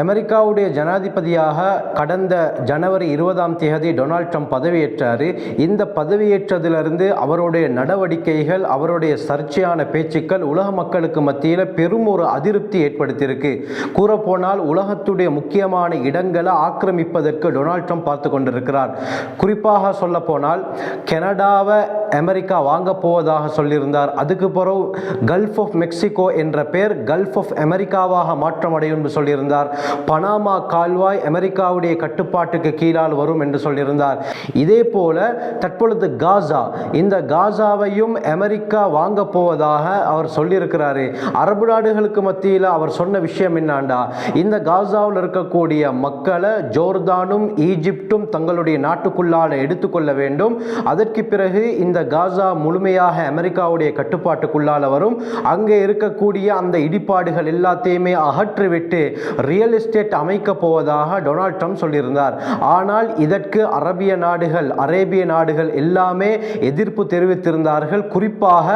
அமெரிக்காவுடைய ஜனாதிபதியாக கடந்த ஜனவரி இருபதாம் தேதி டொனால்ட் ட்ரம்ப் பதவியேற்றார். இந்த பதவியேற்றதிலிருந்து அவருடைய நடவடிக்கைகள் அவருடைய சர்ச்சையான பேச்சுக்கள் உலக மக்களுக்கு மத்தியில் பெரும் ஒரு அதிருப்தி ஏற்படுத்தியிருக்கு. கூறப்போனால் உலகத்துடைய முக்கியமான இடங்களை ஆக்கிரமிப்பதற்கு டொனால்ட் ட்ரம்ப் பார்த்து கொண்டிருக்கிறார். குறிப்பாக சொல்லப்போனால் கனடாவை அமெரிக்கா வாங்க போவதாக சொல்லியிருந்தார். அதுக்கு பிறகு கல்ஃப் ஆஃப் மெக்சிகோ என்ற பெயர் கல்ஃப் ஆஃப் அமெரிக்காவாக மாற்றமடையும் என்று சொல்லியிருந்தார். பனாமா கால்வாய் அமெரிக்காவுடைய கட்டுப்பாட்டுக்கு கீழால் வரும் என்று சொல்லியிருந்தார். இதே போல தற்பொழுது காசா இந்த காசாவையும் அமெரிக்கா வாங்க போவதாக அவர் சொல்லியிருக்கிறாரு. அரபு நாடுகளுக்கு மத்தியில் அவர் சொன்ன விஷயம் என்னாண்டா? இந்த காசாவில் இருக்கக்கூடிய மக்களை ஜோர்தானும் ஈஜிப்டும் தங்களுடைய நாட்டுக்குள்ளால எடுத்துக்கொள்ள வேண்டும். அதற்கு பிறகு இந்த காசா முழுமையாக அமெரிக்காவுடைய கட்டுப்பாட்டுக்குள்ளால வரும். அங்கே இருக்கக்கூடிய அந்த இடிபாடுகள் எல்லாத்தையுமே அகற்றிவிட்டு ரியல் எஸ்டேட் அமைக்க போவதாக டொனால்ட் ட்ரம்ப் சொல்லியிருந்தார். ஆனால் இதற்கு அரபிய நாடுகள் அரேபிய நாடுகள் எல்லாமே எதிர்ப்பு தெரிவித்திருந்தார்கள். குறிப்பாக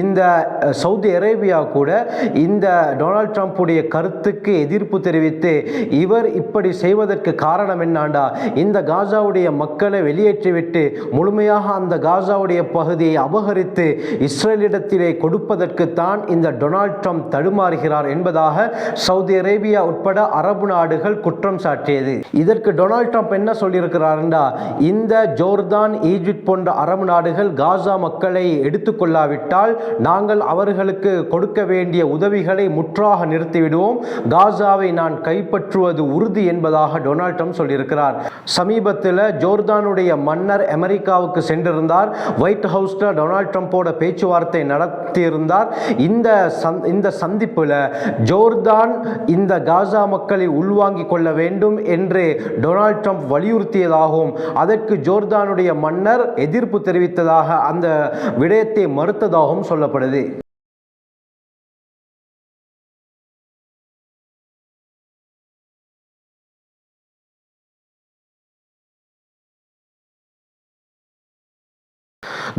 இந்த சவுதி அரேபியா கூட இந்த டொனால்ட் ட்ரம்ப்புடைய கருத்துக்கு எதிர்ப்பு தெரிவித்து இவர் இப்படி செய்வதற்கு காரணம் என்னாண்டா? இந்த காசாவுடைய மக்களை வெளியேற்றிவிட்டு முழுமையாக அந்த காசாவுடைய பகுதியை அபகரித்து இஸ்ரேலிடத்திலே கொடுப்பதற்குத்தான் இந்த டொனால்ட் ட்ரம்ப் தடுமாறுகிறார் என்பதாக சவுதி அரேபியா உட்பட அரபு நாடுகள் குற்றம் சாட்டியது. இதற்கு டொனால்ட் ட்ரம்ப் என்ன சொல்லியிருக்கிறார்டா இந்த ஜோர்தான் ஈஜிப்ட் போன்ற அரபு நாடுகள் காசா மக்களை எடுத்துக்கொள்ளாவிட்டால் நாங்கள் அவர்களுக்கு கொடுக்க வேண்டிய உதவிகளை முற்றாக நிறுத்திவிடுவோம். காசாவை நான் கைப்பற்றுவது உறுதி என்பதாக டொனால்ட் ட்ரம்ப் சொல்லியிருக்கிறார். சமீபத்தில் ஜோர்தானுடைய மன்னர் அமெரிக்காவுக்கு சென்றிருந்தார். ஒயிட் ஹவுஸில் டொனால்ட் ட்ரம்ப்போட பேச்சுவார்த்தை நடத்தியிருந்தார். இந்த சந் இந்த சந்திப்பில் ஜோர்தான் இந்த காசா மக்களை உள்வாங்கிக் கொள்ள வேண்டும் என்று டொனால்ட் ட்ரம்ப் வலியுறுத்தியதாகவும் அதற்கு ஜோர்தானுடைய மன்னர் எதிர்ப்பு தெரிவித்ததாக அந்த விடயத்தை மறுத்ததாகவும் சொல்லப்படுது.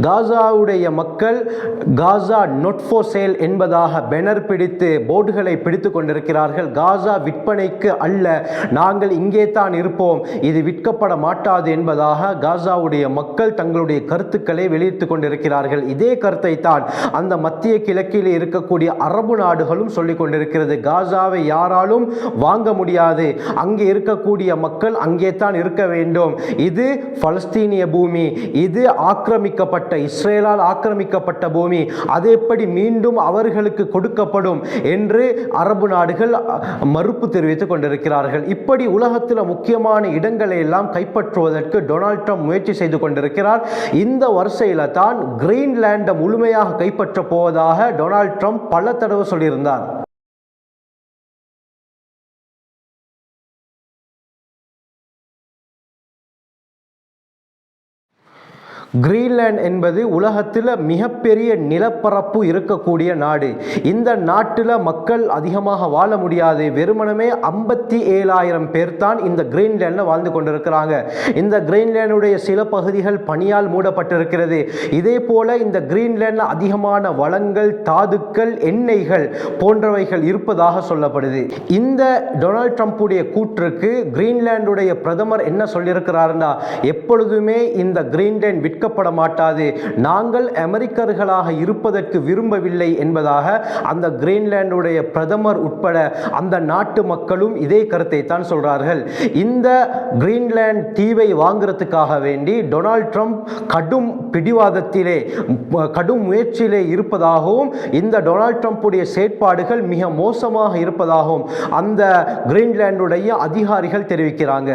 காசாவுடைய மக்கள் காசா நொட் ஃபோர் சேல் என்பதாக பெனர் பிடித்து போர்டுகளை பிடித்து கொண்டிருக்கிறார்கள். காசா விற்பனைக்கு அல்ல நாங்கள் இங்கே தான் இருப்போம். இது விற்கப்பட மாட்டாது என்பதாக காசாவுடைய மக்கள் தங்களுடைய கருத்துக்களை வெளியிட்டுக் கொண்டிருக்கிறார்கள். இதே கருத்தை தான் அந்த மத்திய கிழக்கில் இருக்கக்கூடிய அரபு நாடுகளும் சொல்லிக் கொண்டிருக்கிறது. காசாவை யாராலும் வாங்க முடியாது. அங்கே இருக்கக்கூடிய மக்கள் அங்கே தான் இருக்க வேண்டும். இது பலஸ்தீனிய பூமி. இது ஆக்கிரமிக்கப்பட்ட இஸ்ரேலால் ஆக்கிரமிக்கப்பட்ட பூமி அது எப்படி மீண்டும் அவர்களுக்கு கொடுக்கப்படும் என்று அரபு நாடுகள் மறுப்பு தெரிவித்துக் கொண்டிருக்கிறார்கள். இப்படி உலகத்தில் முக்கியமான இடங்களை எல்லாம் கைப்பற்றுவதற்கு டொனால்ட் ட்ரம்ப் முயற்சி செய்து கொண்டிருக்கிறார். இந்த வரிசையில் தான் கிரீன்லேண்டை முழுமையாக கைப்பற்றப் போவதாக டொனால்ட் ட்ரம்ப் பல தடவை சொல்லியிருந்தார். கிரீன்லேண்ட் என்பது உலகத்தில் மிகப்பெரிய நிலப்பரப்பு இருக்கக்கூடிய நாடு. இந்த நாட்டில் மக்கள் அதிகமாக வாழ முடியாது. வெறுமனமே ஐம்பத்தி ஏழாயிரம் பேர் தான் இந்த கிரீன்லேண்டில் வாழ்ந்து கொண்டிருக்கிறாங்க. இந்த கிரீன்லேண்டுடைய சில பகுதிகள் பனியால் மூடப்பட்டிருக்கிறது. இதே போல இந்த கிரீன்லேண்டில் அதிகமான வளங்கள் தாதுக்கள் எண்ணெய்கள் போன்றவைகள் இருப்பதாக சொல்லப்படுது. இந்த டொனால்ட் ட்ரம்ப்புடைய கூற்றுக்கு கிரீன்லேண்டுடைய பிரதமர் என்ன சொல்லியிருக்கிறாருன்னா எப்பொழுதுமே இந்த கிரீன்லாந்து விற்கப்பட மாட்டாது நாங்கள் அமெரிக்கர்களாக இருப்பதற்கு விரும்பவில்லை என்பதாக அந்த கிரீன்லாண்டுடைய பிரதமர் உட்பட அந்த நாட்டு மக்களும் இதே கருத்தை தான் சொல்றார்கள். இந்த கிரீன்லாந்து தீவை வாங்குறதுக்காக வேண்டி டொனால்ட் ட்ரம்ப் கடும் பிடிவாதத்திலே கடும் முயற்சியிலே இருப்பதாகவும் இந்த டொனால்ட் ட்ரம்ப்புடைய செயற்பாடுகள் மிக மோசமாக இருப்பதாகவும் அந்த கிரீன்லாண்டுடைய அதிகாரிகள் தெரிவிக்கிறாங்க.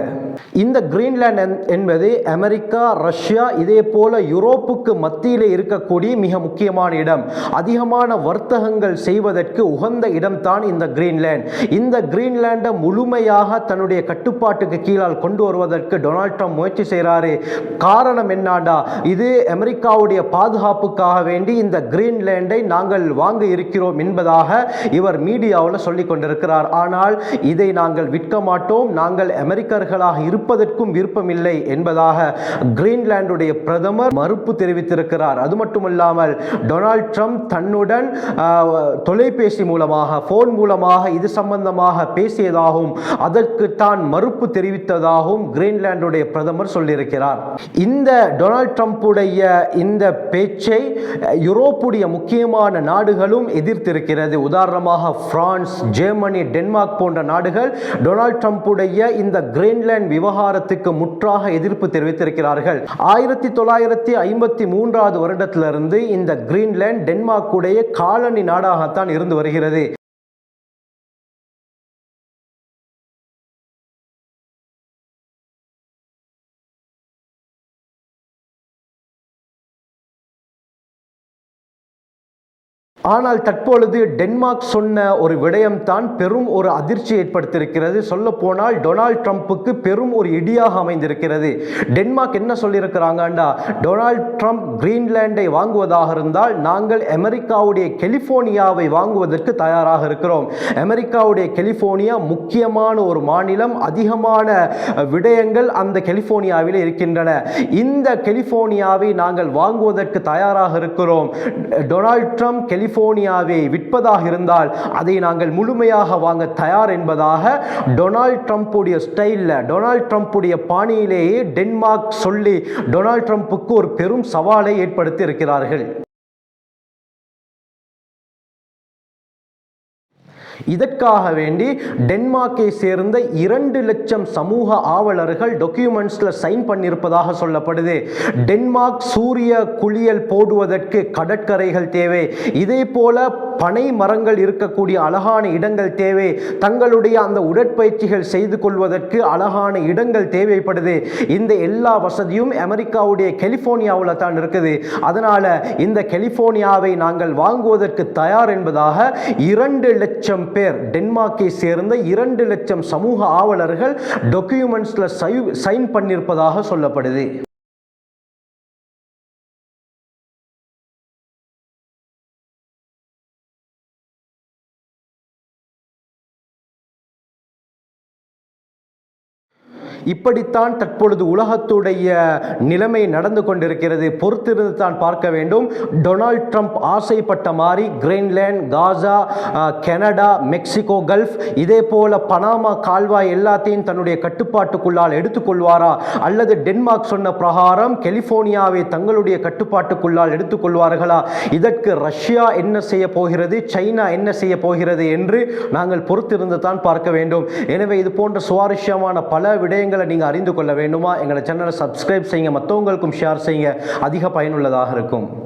இந்த கிரீன்லாண்ட் என்- என்பது அமெரிக்கா ரஷ்யா இதே போல யூரோப்புக்கு மத்தியிலே இருக்கக்கூடிய மிக முக்கியமான இடம். அதிகமான வர்த்தகங்கள் செய்வதற்கு உகந்த இடம்தான் இந்த கிரீன்லேண்ட். இந்த கிரீன்லேண்டை முழுமையாக தன்னுடைய கட்டுப்பாட்டுக்கு கீழால் கொண்டு வருவதற்கு டொனால்ட் ட்ரம்ப் முயற்சி செய்கிறாரு காரணம் என்னாண்டா? இது அமெரிக்காவுடைய பாதுகாப்புக்காக வேண்டி இந்த கிரீன்லேண்டை நாங்கள் வாங்க இருக்கிறோம் என்பதாக இவர் மீடியாவில் சொல்லிக் கொண்டிருக்கிறார். ஆனால் இதை நாங்கள் விற்க மாட்டோம். நாங்கள் அமெரிக்கர்களாக இருப்பதற்கும் விருப்பமில்லை என்பதாக கிரீன்லாண்டுடைய பிரதமர் பிரதமர் மறுப்பு தெரிவித்திருக்கிறார். அது மட்டுமல்லாமல் டொனால்ட் ட்ரம்ப் தன்னுடன் தொலைபேசி மூலமாக போன் மூலமாக இது சம்பந்தமாக பேசியதாகவும் அதற்கு தான் மறுப்பு தெரிவித்ததாகவும் கிரீன்லாண்டுடைய பிரதமர் சொல்லியிருக்கிறார். இந்த டொனால்ட் ட்ரம்ப்புடைய இந்த பேச்சை யூரோப்புடைய முக்கியமான நாடுகளும் எதிர்த்திருக்கிறது. உதாரணமாக பிரான்ஸ் ஜெர்மனி டென்மார்க் போன்ற நாடுகள் டொனால்ட் ட்ரம்ப்புடைய இந்த கிரீன்லாந்து விவகாரத்துக்கு முற்றாக எதிர்ப்பு தெரிவித்திருக்கிறார்கள். ஆயிரத்தி தொள்ளாயிரத்தி ஐம்பத்தி மூன்றாவது வருடத்திலிருந்து இந்த கிரீன்லாந்து டென்மார்க்குடைய காலனி நாடாகத்தான் இருந்து வருகிறது. ஆனால் தற்பொழுது டென்மார்க் சொன்ன ஒரு விடயம்தான் பெரும் ஒரு அதிர்ச்சி ஏற்படுத்தியிருக்கிறது. சொல்ல போனால் டொனால்ட் ட்ரம்ப்புக்கு பெரும் ஒரு இடியாக அமைந்திருக்கிறது. டென்மார்க் என்ன சொல்லியிருக்கிறாங்கண்டா? டொனால்ட் ட்ரம்ப் கிரீன்லாண்டை வாங்குவதாக இருந்தால் நாங்கள் அமெரிக்காவுடைய கெலிஃபோர்னியாவை வாங்குவதற்கு தயாராக இருக்கிறோம். அமெரிக்காவுடைய கெலிஃபோர்னியா முக்கியமான ஒரு மாநிலம். அதிகமான விடயங்கள் அந்த கெலிஃபோர்னியாவில் இருக்கின்றன. இந்த கெலிஃபோர்னியாவை நாங்கள் வாங்குவதற்கு தயாராக இருக்கிறோம். டொனால்ட் ட்ரம்ப் கெலிஃபோர்னியாவை விற்பதாக இருந்தால் அதை நாங்கள் முழுமையாக வாங்க தயார் என்பதாக டொனால்ட் ட்ரம்ப்புடைய ஸ்டைலில் டொனால்ட் ட்ரம்ப்புடைய பாணியிலேயே டென்மார்க் சொல்லி டொனால்ட் ட்ரம்ப்புக்கு ஒரு பெரும் சவாலை ஏற்படுத்தி இருக்கிறார்கள். இதற்காக வேண்டி டென்மார்க்கை சேர்ந்த இரண்டு லட்சம் சமூக ஆவலர்கள் டாக்குமெண்ட்ஸில் சைன் பண்ணியிருப்பதாக சொல்லப்படுது. டென்மார்க் சூரிய குளியல் போடுவதற்கு கடற்கரைகள் தேவை. இதே போல பனை மரங்கள் இருக்கக்கூடிய அழகான இடங்கள் தேவை. தங்களுடைய அந்த உடற்பயிற்சிகள் செய்து கொள்வதற்கு அழகான இடங்கள் தேவைப்படுது. இந்த எல்லா வசதியும் அமெரிக்காவுடைய கலிஃபோர்னியாவில் தான் இருக்குது. அதனால் இந்த கலிஃபோர்னியாவை நாங்கள் வாங்குவதற்கு தயார் என்பதாக இரண்டு லட்சம் பேர் டென்மார்க்கை சேர்ந்த இரண்டு லட்சம் சமூக ஆவலர்கள் டாக்குமெண்ட்ஸில் சைன் பண்ணியிருப்பதாக சொல்லப்படுது. இப்படித்தான் தற்பொழுது உலகத்துடைய நிலைமை நடந்து கொண்டிருக்கிறது. பொறுத்திருந்து தான் பார்க்க வேண்டும். டொனால்ட் ட்ரம்ப் ஆசைப்பட்ட மாதிரி Greenland Gaza Canada Mexico gulf இதே போல பனாமா கால்வாய் எல்லாத்தையும் தன்னுடைய கட்டுப்பாட்டுக்குள்ளால் எடுத்துக்கொள்வாரா? அல்லது டென்மார்க் சொன்ன பிரகாரம் கலிஃபோர்னியாவை தங்களுடைய கட்டுப்பாட்டுக்குள்ளால் எடுத்துக்கொள்வார்களா? இதற்கு ரஷ்யா என்ன செய்ய போகிறது? சைனா என்ன செய்ய போகிறது என்று நாங்கள் பொறுத்திருந்து தான் பார்க்க வேண்டும். எனவே இது போன்ற சுவாரஸ்யமான பல விடயங்கள் நீங்கள் அறிந்து கொள்ள வேண்டுமா? எங்களை சேனலை சப்ஸ்கிரைப் செய்யுங்க. மற்றவங்களுக்கும் ஷேர் செய்யுங்க. அதிக பயனுள்ளதாக இருக்கும்.